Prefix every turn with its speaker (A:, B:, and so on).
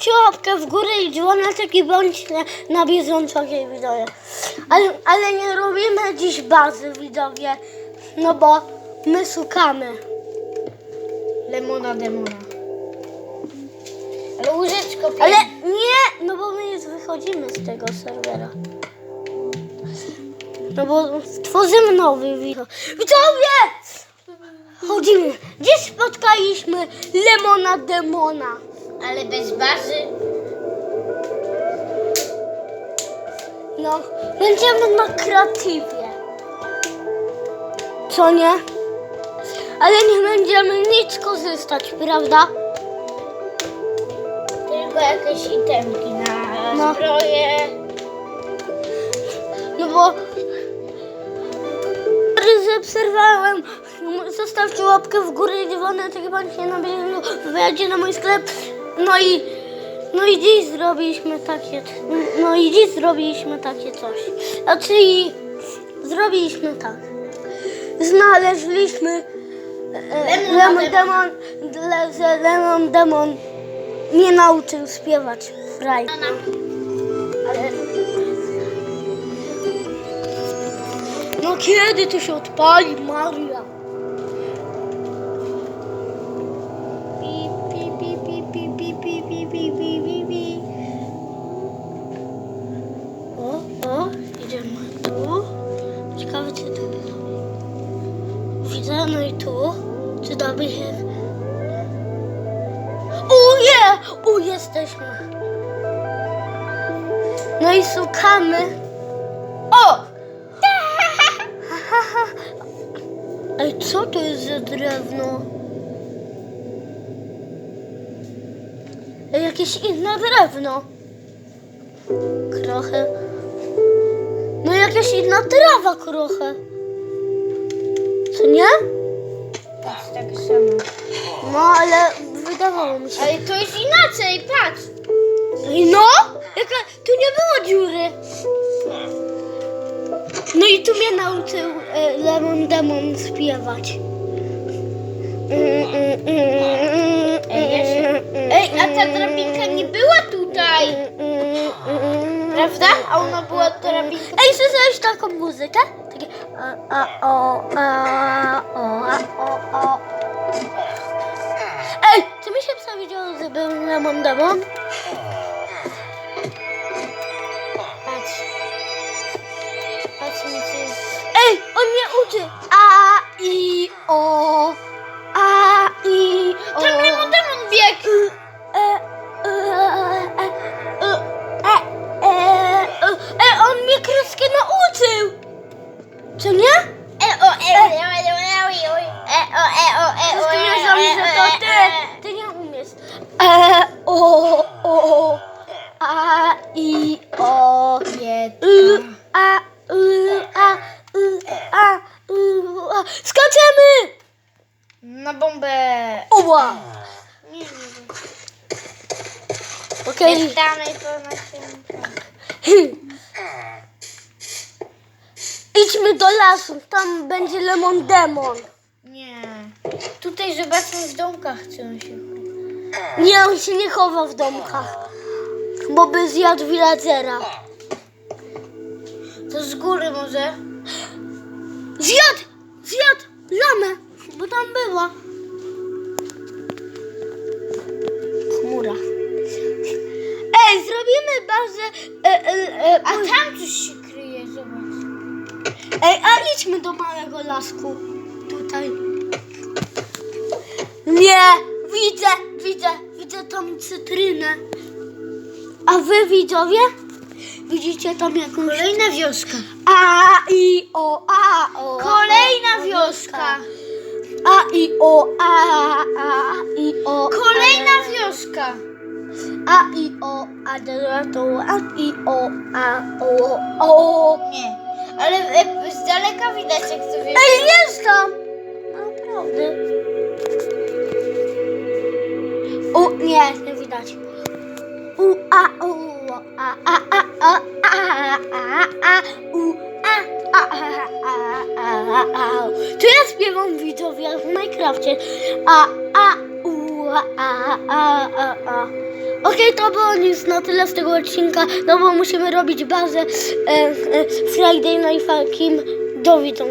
A: Zostawcie łapkę w górę i dzwoneczek i bądźcie na bieżąco jak widzowie. Ale, ale nie robimy dziś bazy widzowie, no bo my szukamy.
B: Lemona demona. Ale łóżeczko piękne.
A: Ale nie, no bo my już wychodzimy z tego serwera. No bo stworzymy nowy wideo. Widzowie! Chodzimy. Gdzie spotkaliśmy Lemona Demona?
B: Ale bez bazy.
A: No, będziemy na kreatywie. Co nie? Ale nie będziemy nic korzystać, prawda?
B: Tylko jakieś itemki na
A: No.
B: zbroję.
A: No bo zaobserwowałem. Zostawcie łapkę w górę i dzwonek, pan się na bieżąco wyjadzie na mój sklep. No i no i dziś zrobiliśmy takie no i dziś zrobiliśmy takie coś. Znaczy i zrobiliśmy tak. Znaleźliśmy e,
B: Lemon
A: Demon, że Lemon Demon nie nauczył śpiewać fraj. Ale No kiedy to się odpali, Maria? No i tu. Czy dobry jest? O nie! U, jesteśmy. No i szukamy. O! Ej, co to jest za drewno? Ej, jakieś inne drewno. Trochę. No jakaś inna trawa trochę. Co nie?
B: Jest tak samo.
A: No, ale wydawało mi się.
B: Ale to jest inaczej, patrz.
A: No! Jaka... Tu nie było dziury. No i tu mnie nauczył e, Lemon Demon śpiewać.
B: Ej, ja się... Ej, a ta drabinka nie była tutaj. Prawda? A ona była drabinka.
A: Ej, słyszałeś taką muzykę? Ej, czy mi się psa widziało z na Damą?
B: Patrz. Patrz mi się...
A: Ej, on mnie uczy! A, i, o. Co nie?
B: E, o, e, o, e, o, e, o, e, o, e, o, e, o,
A: Wszystko
B: e,
A: nie znam,
B: e,
A: że
B: e,
A: to
B: e,
A: ty. Ty nie umiesz. E, o, o, a, i, o.
B: Nie.
A: Y, a, y, a, y, a, y, a. Skaczemy!
B: Na bombę.
A: Oła! Okej.
B: nie. Jest dalej to na tym.
A: Idźmy do lasu, tam będzie lemon demon.
B: Nie. Tutaj zobaczmy w domkach, co on się
A: Nie, on się nie chowa w domkach, bo by zjadł villagera.
B: To z góry może?
A: Zjadł! Zjadł lamę, bo tam była. Chmura. Ej, zrobimy bazę... E, e, e,
B: A tam coś się kryje, zobacz.
A: Ej, a idźmy do małego lasku. Tutaj. Nie, widzę, widzę, widzę tam cytrynę. A wy widzowie? Widzicie tam jakąś...
B: Kolejna wioska.
A: A, i, o, a, o.
B: Kolejna wioska.
A: A, i, o, a, a, i, o.
B: Kolejna wioska.
A: A, i, o, a, to, a, i, o, a, o, o.
B: Nie. Ale e, daleka widać, jak to wiesz.
A: Ej, jest tam! Naprawdę. U, nie, nie widać. U, a, u, a, a, a, a, a, a, a, u, a, a, a, a, a, a. Tu ja śpiewam widzowie w Minecrafcie. A, a, u, a, a, a, a, a. Okej, to było już na tyle z tego odcinka, no bo musimy robić bazę e, e, Friday Night Funkin'. Do widzenia.